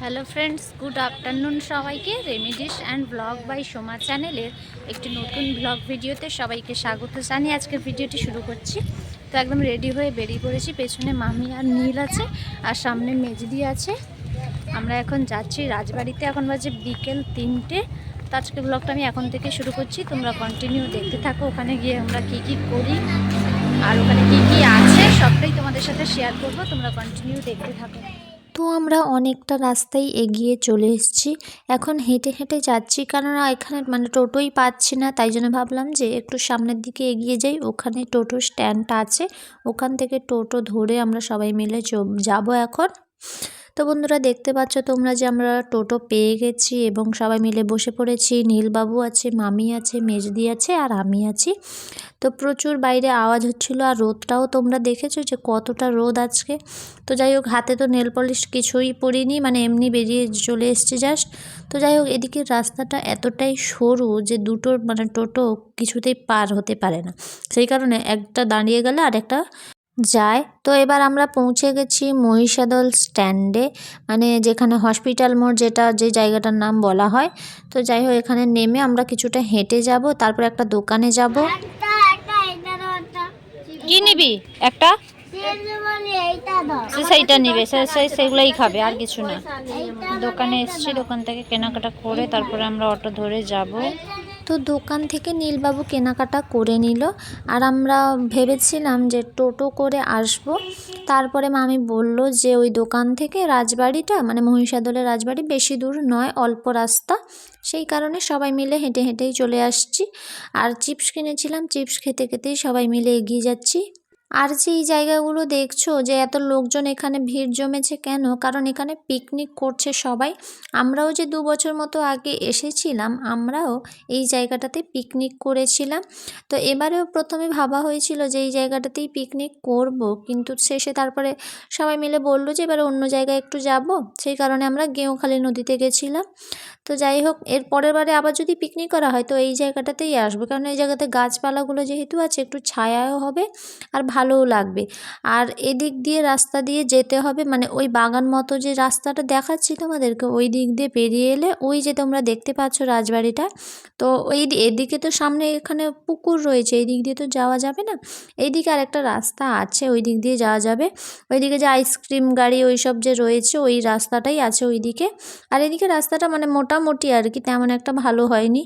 Hello friends good afternoon সবাইকে। Remedies and blog by Soma চ্যানেলের একটি নতুন ব্লগ ভিডিওতে সবাইকে স্বাগত জানিয়ে আজকের ভিডিওটি শুরু করছি। তো একদম রেডি হয়ে বেরিয়ে পড়েছি। পেছনে মামি আর নীল আছে, আর সামনে মেজদি আছে। আমরা এখন যাচ্ছি রাজবাড়িতে। এখন বাজে বিকেল তিনটে। তো আজকে ব্লগটা আমি এখন থেকে শুরু করছি। তোমরা কন্টিনিউ দেখতে থাকো। ওখানে গিয়ে আমরা কী কী করি, আর ওখানে কী কী আছে, সবটাই তোমাদের সাথে শেয়ার করব। তোমরা কন্টিনিউ দেখতে থাকো। তো আমরা অনেকটা রাস্তায় এগিয়ে চলে এসেছি। এখন হেঁটে হেঁটে যাচ্ছি কেননা এখানে মানে টোটোই পাচ্ছি না, তাই জন্য ভাবলাম যে একটু সামনের দিকে এগিয়ে যাই। ওখানে টোটো স্ট্যান্ডটা আছে, ওখান থেকে টোটো ধরে আমরা সবাই মিলে যাব এখন। তো বন্ধুরা দেখতে পাচ্ছ তোমরা যে আমরা টোটো পেয়ে গেছি এবং সবাই মিলে বসে পড়েছি। নীলবাবু আছে, মামি আছে, মেজদি আছে আর আমি আছি। তো প্রচুর বাইরে আওয়াজ হচ্ছিল আর রোদটাও তোমরা দেখেছ যে কতটা রোদ আজকে। তো যাই হোক, হাতে তো নেল পলিশ কিছুই পরিনি মানে এমনি বেরিয়ে চলে এসছি জাস্ট তো যাই হোক, এদিকে রাস্তাটা এতটাই সরু যে দুটোর মানে টোটো কিছুতেই পার হতে পারে না। সেই কারণে একটা দাঁড়িয়ে গেলে আর একটা যায়। তো এবার আমরা পৌঁছে গেছি মহিষাদল স্ট্যান্ডে মানে যেখানে হসপিটাল মোড় যেটা যে জায়গাটার নাম বলা হয়। তো যাই হোক এখানে নেমে আমরা কিছুটা হেঁটে যাব তারপর একটা দোকানে যাব। কি নিবি? একটা? সেইটা নিবে সে সেই সেগুলোই খাবে আর কিছু না। দোকানে এসেছি দোকান থেকে কেনাকাটা করে তারপরে আমরা অটো ধরে যাব। তো দোকান থেকে নীলবাবু কেনাকাটা করে নিল। আর আমরা ভেবেছিলাম যে টোটো করে আসব। তারপরে মামি বলল যে ওই দোকান থেকে রাজবাড়িটা মানে মহিষাদলের রাজবাড়ি, বেশি দূর নয়, অল্প রাস্তা। সেই কারণে সবাই মিলে হেঁটে হেঁটেই চলে আসছি। আর চিপস কিনেছিলাম, চিপস খেতে খেতেই সবাই মিলে এগিয়ে যাচ্ছি। আর যে এই জায়গাগুলো দেখছ যে এত লোকজন এখানে ভিড় জমেছে কেন? কারণ এখানে পিকনিক করছে সবাই। আমরাও যে দু বছর মতো আগে এসেছিলাম, আমরাও এই জায়গাটাতে পিকনিক করেছিলাম। তো এবারেও প্রথমে ভাবা হয়েছিল যে এই জায়গাটাতেই পিকনিক করব। কিন্তু শেষে তারপরে সবাই মিলে বলল যে এবারে অন্য জায়গায় একটু যাব। সেই কারণে আমরা গেঁওখালি নদীতে গেছিলাম। তো যাই হোক, এর পরের বারে আবার যদি পিকনিক করা হয়, তো এই জায়গাটাতেই আসব। কারণ এই জায়গাতে গাছপালাগুলো যেহেতু আছে, একটু ছায়াও হবে। আর ভালোও লাগবে। আর এদিক দিয়ে রাস্তা দিয়ে যেতে হবে মানে ওই বাগান মতো যে রাস্তাটা দেখাচ্ছি তোমাদেরকে, ওই দিক দিয়ে পেরিয়ে এলে ওই যে তোমরা দেখতে পাচ্ছ রাজবাড়িটা, তো ওই এদিকে তো সামনে এখানে পুকুর রয়েছে, এই দিক দিয়ে তো যাওয়া যাবে না। এইদিকে আর একটা রাস্তা আছে, ওই দিক দিয়ে যাওয়া যাবে। ওইদিকে যে আইসক্রিম গাড়ি ওই সব যে রয়েছে, ওই রাস্তাটাই আছে ওইদিকে। আর এদিকে রাস্তাটা মানে মোটামুটি আর কি, তেমন একটা ভালো হয়নি।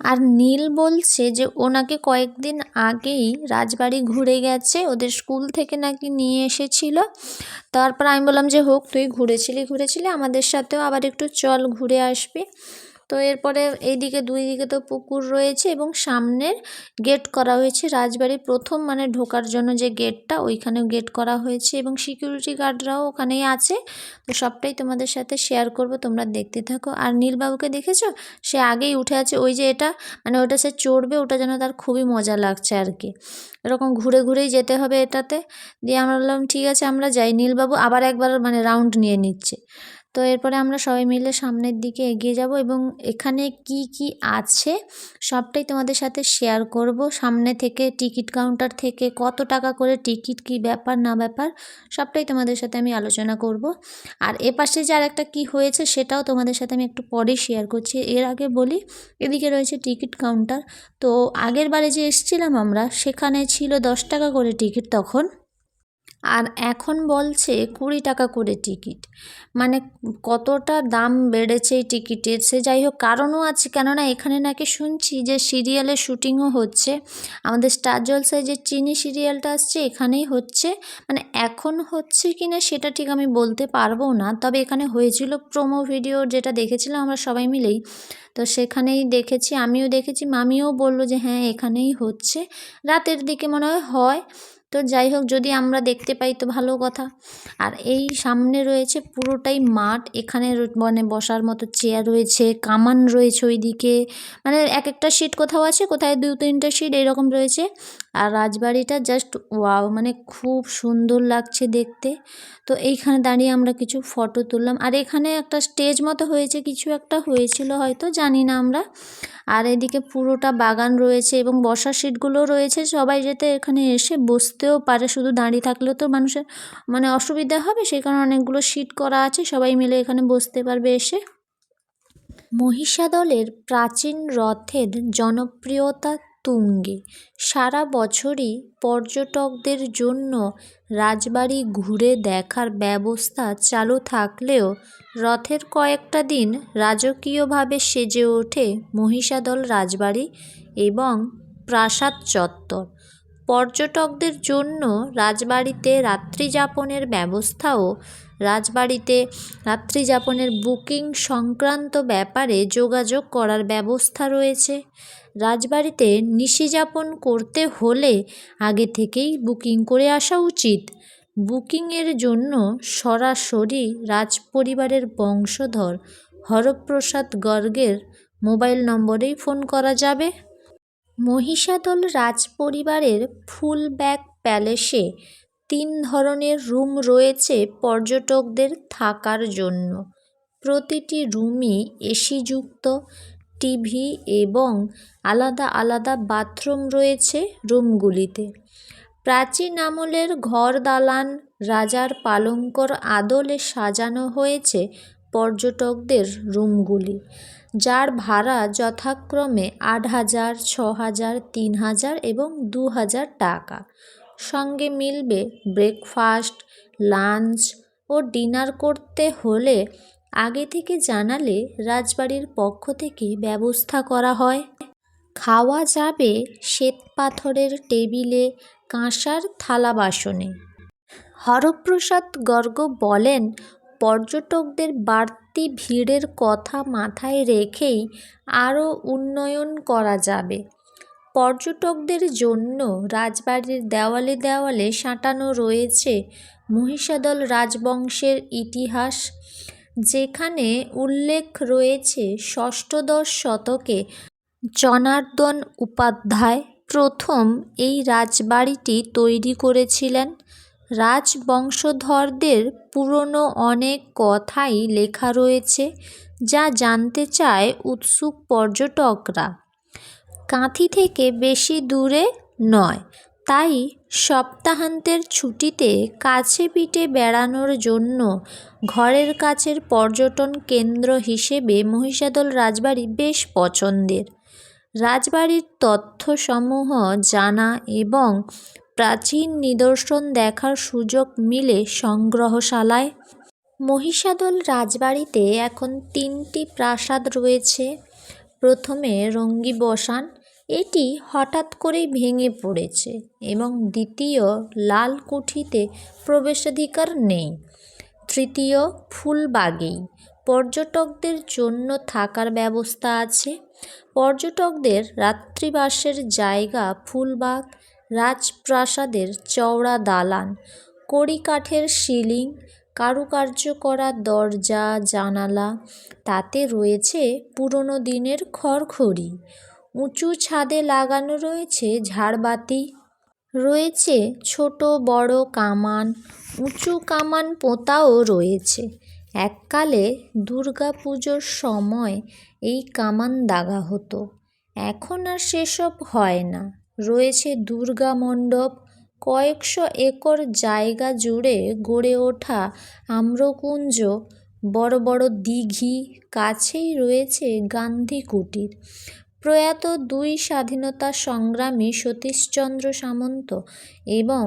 আর নীল বলছে যে ওনাকে কয়েকদিন আগেই রাজবাড়ি ঘুরে গেছে, ওদের স্কুল থেকে নাকি নিয়ে এসেছিল। তারপর আমি বললাম যে হোক, তুই ঘুরেছিলি ঘুরেছিলি, আমাদের সাথেও আবার একটু চল, ঘুরে আসবি। তো এরপরে এইদিকে দুই দিকে তো পুকুর রয়েছে এবং সামনের গেট করা হয়েছে রাজবাড়ির প্রথম মানে ঢোকার জন্য যে গেটটা ওইখানেও গেট করা হয়েছে এবং সিকিউরিটি গার্ডরাও ওখানেই আছে। তো সবটাই তোমাদের সাথে শেয়ার করব, তোমরা দেখতে থাকো। আর নীলবাবুকে দেখেছ? সে আগেই উঠে আছে, ওই যে এটা মানে ওটা সে চড়বে, ওটা যেন তার খুবই মজা লাগছে আর কি। এরকম ঘুরে ঘুরেই যেতে হবে এটাতে। দিয়ে আমরা বললাম, ঠিক আছে, আমরা যাই। নীলবাবু আবার একবার মানে রাউন্ড নিয়ে নিচ্ছে। তো এরপরে আমরা সবাই মিলে সামনের দিকে এগিয়ে যাব এবং এখানে কি কি আছে সবটাই তোমাদের সাথে শেয়ার করব। সামনে থেকে টিকিট কাউন্টার থেকে কত টাকা করে টিকিট কি ব্যাপার, না ব্যাপার, সবটাই তোমাদের সাথে আমি আলোচনা করব। আর এ পাশে যে আর একটা কী হয়েছে সেটাও তোমাদের সাথে আমি একটু পরেই শেয়ার করছি। এর আগে বলি, এদিকে রয়েছে টিকিট কাউন্টার তো আগের বারে যে এসেছিলাম আমরা, সেখানে ছিল দশ টাকা করে টিকিট তখন। আর এখন বলছে কুড়ি টাকা করে টিকিট। মানে কতটা দাম বেড়েছে এই টিকিটের? সে যাই হোক, কারণও আছে। কেননা এখানে নাকি শুনছি যে সিরিয়ালের শুটিংও হচ্ছে। আমাদের স্টার জলসায় যে চিনি সিরিয়ালটা আসছে, এখানেই হচ্ছে। মানে এখন হচ্ছে কি না সেটা ঠিক আমি বলতে পারব না। তবে এখানে হয়েছিল প্রোমো ভিডিও যেটা দেখেছিলাম আমরা সবাই মিলেই। তো সেখানেই দেখেছি, আমিও দেখেছি। মামিও বলল যে হ্যাঁ এখানেই হচ্ছে। রাতের দিকে মনে হয় হয়। তো যাই হোক, যদি আমরা দেখতে পাই তো ভালো কথা। আর এই সামনে রয়েছে পুরোটাই মাঠ। এখানে মানে বসার মতো চেয়ার রয়েছে, কামান রয়েছে ওইদিকে। মানে এক একটা সিট কোথাও আছে, কোথায় দু তিনটে সিট এরকম রয়েছে। আর রাজবাড়িটা জাস্ট ওয়াও মানে খুব সুন্দর লাগছে দেখতে। তো এইখানে দাঁড়িয়ে আমরা কিছু ফটো তুললাম। আর এখানে একটা স্টেজ মতো হয়েছে, কিছু একটা হয়েছিল হয়তো, জানি না আমরা। আর এদিকে পুরোটা বাগান রয়েছে এবং বসার সিটগুলো রয়েছে। সবাই যাতে এখানে এসে বসতে বসতেও পারে, শুধু দাঁড়িয়ে থাকলেও তো মানুষের মানে অসুবিধা হবে, সেই কারণে অনেকগুলো সিট করা আছে, সবাই মিলে এখানে বসতে পারবে এসে। মহিষাদলের প্রাচীন রথের জনপ্রিয়তা তুঙ্গে। সারা বছরই পর্যটকদের জন্য রাজবাড়ি ঘুরে দেখার ব্যবস্থা চালু থাকলেও রথের কয়েকটা দিন রাজকীয়ভাবে সেজে ওঠে মহিষাদল রাজবাড়ি এবং প্রাসাদ চত্বর। পর্যটকদের জন্য রাজবাড়িতে রাত্রিযাপনের ব্যবস্থাও রাজবাড়িতে রাত্রিযাপনের বুকিং সংক্রান্ত ব্যাপারে যোগাযোগ করার ব্যবস্থা রয়েছে। রাজবাড়িতে নিশিযাপন করতে হলে আগে থেকেই বুকিং করে আসা উচিত। বুকিংয়ের জন্য সরাসরি রাজপরিবারের বংশধর হরপ্রসাদ গর্গের মোবাইল নম্বরেই ফোন করা যাবে। মহিষাদল রাজপরিবারের ফুলব্যাক প্যালেসে তিন ধরনের রুম রয়েছে পর্যটকদের থাকার জন্য। প্রতিটি রুমই এসিযুক্ত, টিভি এবং আলাদা আলাদা বাথরুম রয়েছে রুমগুলিতে। প্রাচীন আমলের ঘর দালান রাজার পালঙ্কর আদলে সাজানো হয়েছে পর্যটকদের রুমগুলি, যার ভাড়া যথাক্রমে আট হাজার ছ হাজার, তিন হাজার এবং দু হাজার টাকা। সঙ্গে মিলবে ব্রেকফাস্ট লাঞ্চ ও ডিনার করতে হলে আগে থেকে জানালে রাজবাড়ির পক্ষ থেকে ব্যবস্থা করা হয়। খাওয়া যাবে শ্বেত পাথরের টেবিলে কাঁসার থালা বাসনে। হরপ্রসাদ গর্গ বলেন পর্যটকদের বাড়তি ভিড়ের কথা মাথায় রেখেই আরও উন্নয়ন করা যাবে। পর্যটকদের জন্য রাজবাড়ির দেওয়ালে দেওয়ালে সাঁটানো রয়েছে মহিষাদল রাজবংশের ইতিহাস, যেখানে উল্লেখ রয়েছে ষষ্ঠদশ শতকে জনার্দন উপাধ্যায় প্রথম এই রাজবাড়িটি তৈরি করেছিলেন। রাজবংশধরদের পুরনো অনেক কথাই লেখা রয়েছে, যা জানতে চায় উৎসুক পর্যটকরা। কাঁথি থেকে বেশি দূরে নয়, তাই সপ্তাহান্তের ছুটিতে কাছে পিঠে বেড়ানোর জন্য ঘরের কাছের পর্যটন কেন্দ্র হিসেবে মহিষাদল রাজবাড়ি বেশ পছন্দের। রাজবাড়ির তথ্যসমূহ জানা এবং প্রাচীন নিদর্শন দেখার সুযোগ মিলে সংগ্রহশালায়। মহিষাদল রাজবাড়িতে এখন তিনটি প্রাসাদ রয়েছে। প্রথমে রঙ্গি বসান, এটি হঠাৎ করেই ভেঙে পড়েছে এবং দ্বিতীয় লাল কুঠিতে প্রবেশাধিকার নেই। তৃতীয় ফুলবাগেই পর্যটকদের জন্য থাকার ব্যবস্থা আছে। পর্যটকদের রাত্রিবাসের জায়গা, ফুলবাগ রাজপ্রাসাদের চওড়া দালান, কড়িকাঠের সিলিং, কারুকার্য করা দরজা, জানালা, তাতে রয়েছে পুরনো দিনের খড়খড়ি। উঁচু ছাদে লাগানো রয়েছে ঝাড়বাতি, রয়েছে ছোট বড় কামান, উঁচু কামান পোঁতাও রয়েছে। এককালে পুজোর সময় এই কামান দাগা হতো। এখন আর সেসব হয় না। রয়েছে দুর্গা মণ্ডপ। কয়েকশো একর জায়গা জুড়ে গড়ে ওঠা আম্রকুঞ্জ, বড় বড় দিঘি, কাছেই রয়েছে গান্ধী কুটির। প্রয়াত দুই স্বাধীনতা সংগ্রামী সতীশচন্দ্র সামন্ত এবং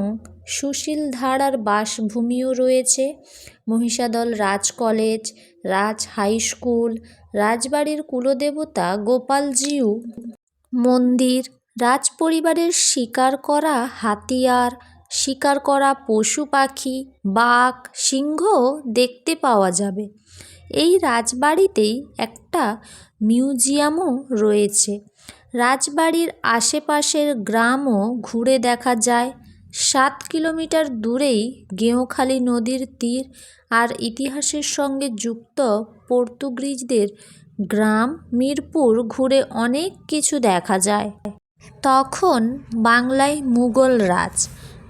সুশীল ধারার বাসভূমিও রয়েছে। Mahishadal Raj college, Raj high school, রাজবাড়ির কুলদেবতা গোপালজিউ মন্দির রাজপরিবারের শিকার করা হাতিয়ার, শিকার করা পশু পাখি, বাঘ সিংহও দেখতে পাওয়া যাবে। এই রাজবাড়িতেই একটা মিউজিয়ামও রয়েছে। রাজবাড়ির আশেপাশের গ্রামও ঘুরে দেখা যায়। সাত কিলোমিটার দূরেই গেঁওখালি নদীর তীর আর ইতিহাসের সঙ্গে যুক্ত পর্তুগিজদের গ্রাম মিরপুর ঘুরে অনেক কিছু দেখা যায়। তখন বাংলায় মুঘল রাজ।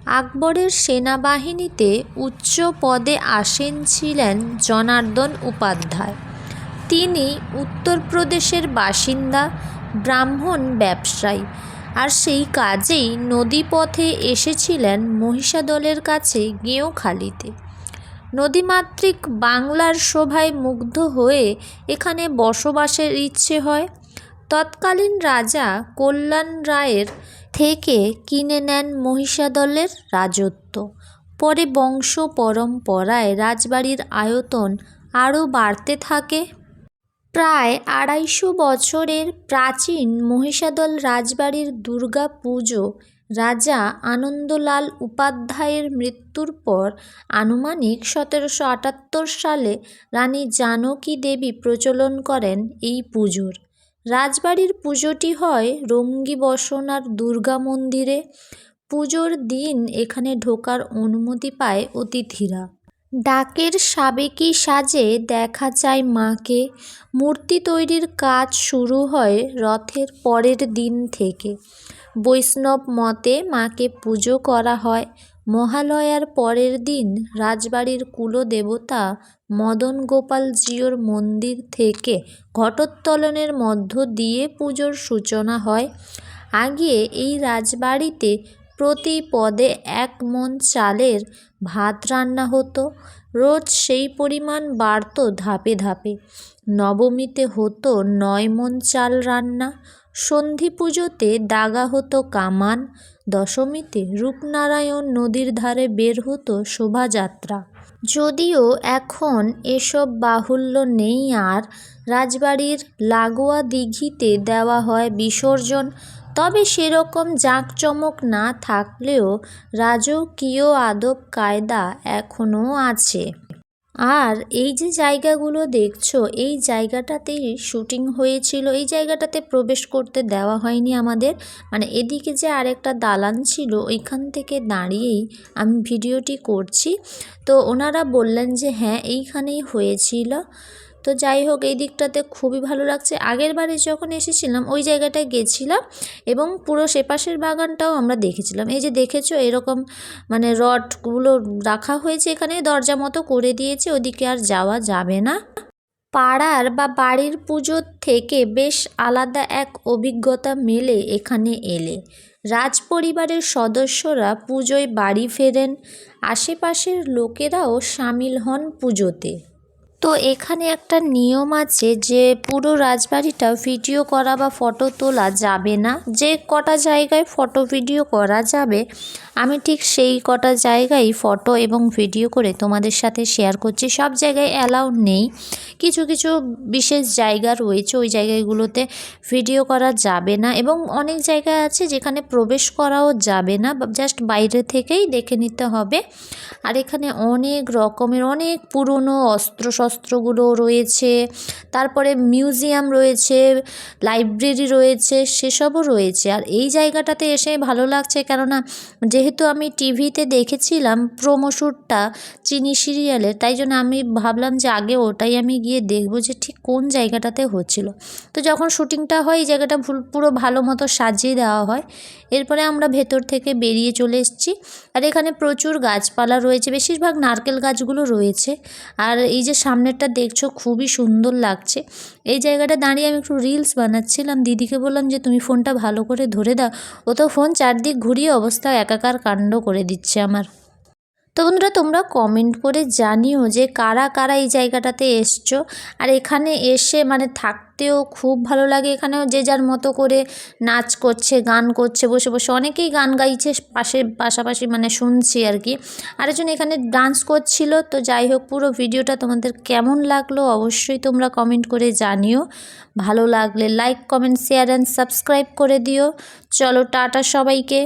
আকবরের সেনাবাহিনীতে উচ্চ পদে আসীন ছিলেন জনার্দন উপাধ্যায়। তিনি উত্তরপ্রদেশের বাসিন্দা, ব্রাহ্মণ ব্যবসায়ী আর সেই কাজেই নদীপথে এসেছিলেন মহিষাদলের কাছে গেঁয়োখালিতে নদীমাতৃক বাংলার শোভায় মুগ্ধ হয়ে এখানে বসবাসের ইচ্ছে হয়। তৎকালীন রাজা কল্যাণ রায়ের থেকে কিনে নেন মহিষাদলের রাজত্ব। পরে বংশ পরম্পরায় রাজবাড়ির আয়তন আরও বাড়তে থাকে। প্রায় আড়াইশো বছরের প্রাচীন মহিষাদল রাজবাড়ির দুর্গা পুজো রাজা আনন্দলাল উপাধ্যায়ের মৃত্যুর পর আনুমানিক সতেরোশো আটাত্তর সালে রানী জানকী দেবী প্রচলন করেন এই পুজোর। রাজবাড়ির পুজোটি হয় রঙ্গী বসনার দুর্গা মন্দিরে। পুজোর দিন এখানে ঢোকার অনুমতি পায় অতিথিরা। ডাকের সাবেকি সাজে দেখা যায় মাকে। মূর্তি তৈরির কাজ শুরু হয় রথের পরের দিন থেকে। বৈষ্ণব মতে মাকে পুজো করা হয় মহালয়ার পরের দিন রাজবাড়ির কুলদেবতা মদন গোপাল জিওর মন্দির থেকে ঘটোত্তোলনের মধ্য দিয়ে পুজোর সূচনা হয়। আগে এই রাজবাড়িতে প্রতি পদে এক মণ চালের ভাত রান্না হতো। রোজ সেই পরিমাণ বাড়তো ধাপে ধাপে। নবমীতে হতো নয় মণ চাল রান্না। সন্ধি পুজোতে দাগা হতো কামান। দশমীতে রূপনারায়ণ নদীর ধারে বের হতো শোভাযাত্রা। যদিও এখন এসব বাহুল্য নেই আর রাজবাড়ির লাগোয়া দিঘিতে দেওয়া হয় বিসর্জন, তবে সেরকম জাঁকজমক না থাকলেও রাজকীয় আদব কায়দা এখনও আছে। আর এই যে জায়গাগুলো দেখছ, এই জায়গাটাতেই শুটিং হয়েছিল। এই জায়গাটাতে প্রবেশ করতে দেওয়া হয়নি আমাদের। মানে এদিকে যে আরেকটা দালান ছিল, ওইখান থেকে দাঁড়িয়েই আমি ভিডিওটি করছি। তো ওনারা বললেন যে হ্যাঁ এইখানেই হয়েছিল। তো যাই হোক, এই দিকটাতে খুবই ভালো লাগছে। আগের বারে যখন এসেছিলাম, ওই জায়গাটায় গেছিলাম এবং পুরো সেপাশের বাগানটাও আমরা দেখেছিলাম। এই যে দেখেছ, এরকম মানে রডগুলো রাখা হয়েছে এখানে, দরজা মতো করে দিয়েছে, ওদিকে আর যাওয়া যাবে না। পাড়ার বা বাড়ির পুজোর থেকে বেশ আলাদা এক অভিজ্ঞতা মেলে এখানে এলে। রাজ পরিবারের সদস্যরা পুজোয় বাড়ি ফেরেন, আশেপাশের লোকেরাও সামিল হন পুজোতে। তো এখানে একটা নিয়ম আছে যে পুরো রাজবাড়িটা ভিডিও করা বা ফটো তোলা যাবে না। যে কটা জায়গায় ফটো ভিডিও করা যাবে, আমি ঠিক সেই কটা জায়গায় ফটো এবং ভিডিও করে তোমাদের সাথে শেয়ার করছি। সব জায়গায় অ্যালাউ নেই। কিছু কিছু বিশেষ জায়গা রয়েছে, ওই জায়গাগুলোতে ভিডিও করা যাবে না এবং অনেক জায়গা আছে যেখানে প্রবেশ করাও যাবে না। জাস্ট বাইরে থেকেই দেখে নিতে হবে। আর এখানে অনেক রকমের অনেক পুরনো অস্ত্রশস্ত্রগুলো রয়েছে, তারপরে মিউজিয়াম রয়েছে, লাইব্রেরি রয়েছে, সেসবও রয়েছে। আর এই জায়গাটাতে এসে ভালো লাগছে কেননা, যেহেতু আমি টিভিতে দেখেছিলাম প্রোমো শ্যুটটা চিনি সিরিয়ালের, তাই জন্য আমি ভাবলাম যে আগে ওটাই আমি গিয়ে দেখব যে ঠিক কোন জায়গাটাতে হচ্ছিল। তো যখন শ্যুটিংটা হয়, এই জায়গাটা পুরো ভালো মতো সাজিয়ে দেওয়া হয়। এরপরে আমরা ভেতর থেকে বেরিয়ে চলে এসেছি। আর এখানে প্রচুর গাছপালা রয়েছে, বেশিরভাগ নারকেল গাছগুলো রয়েছে। আর এই যে সামনেরটা দেখছ, খুবই সুন্দর লাগছে। এই জায়গাটা দাঁড়িয়ে আমি একটু রিলস বানাচ্ছিলাম। দিদিকে বললাম যে, তুমি ফোনটা ভালো করে ধরে দাও। ও তো ফোন চারদিক ঘুরিয়ে অবস্থা একাকার কাণ্ড করে দিচ্ছে আমার। তো বন্ধুরা, তোমরা কমেন্ট করে জানিও যে কারা কারা এই জায়গাটাতে এসছো। আর এখানে এসে মানে থাকতেও খুব ভালো লাগে। এখানেও যে যার মতো করে নাচ করছে, গান করছে, বসে বসে অনেকেই গান গাইছে, পাশে পাশাপাশি মানে শুনছি আর কি। আরেকজন এখানে ডান্স করছিল, তো যাই হোক পুরো ভিডিওটা তোমাদের কেমন লাগল অবশ্যই তোমরা কমেন্ট করে জানিও। ভালো লাগলে like comment share and subscribe করে দিও। চলো, টাটা সবাইকে।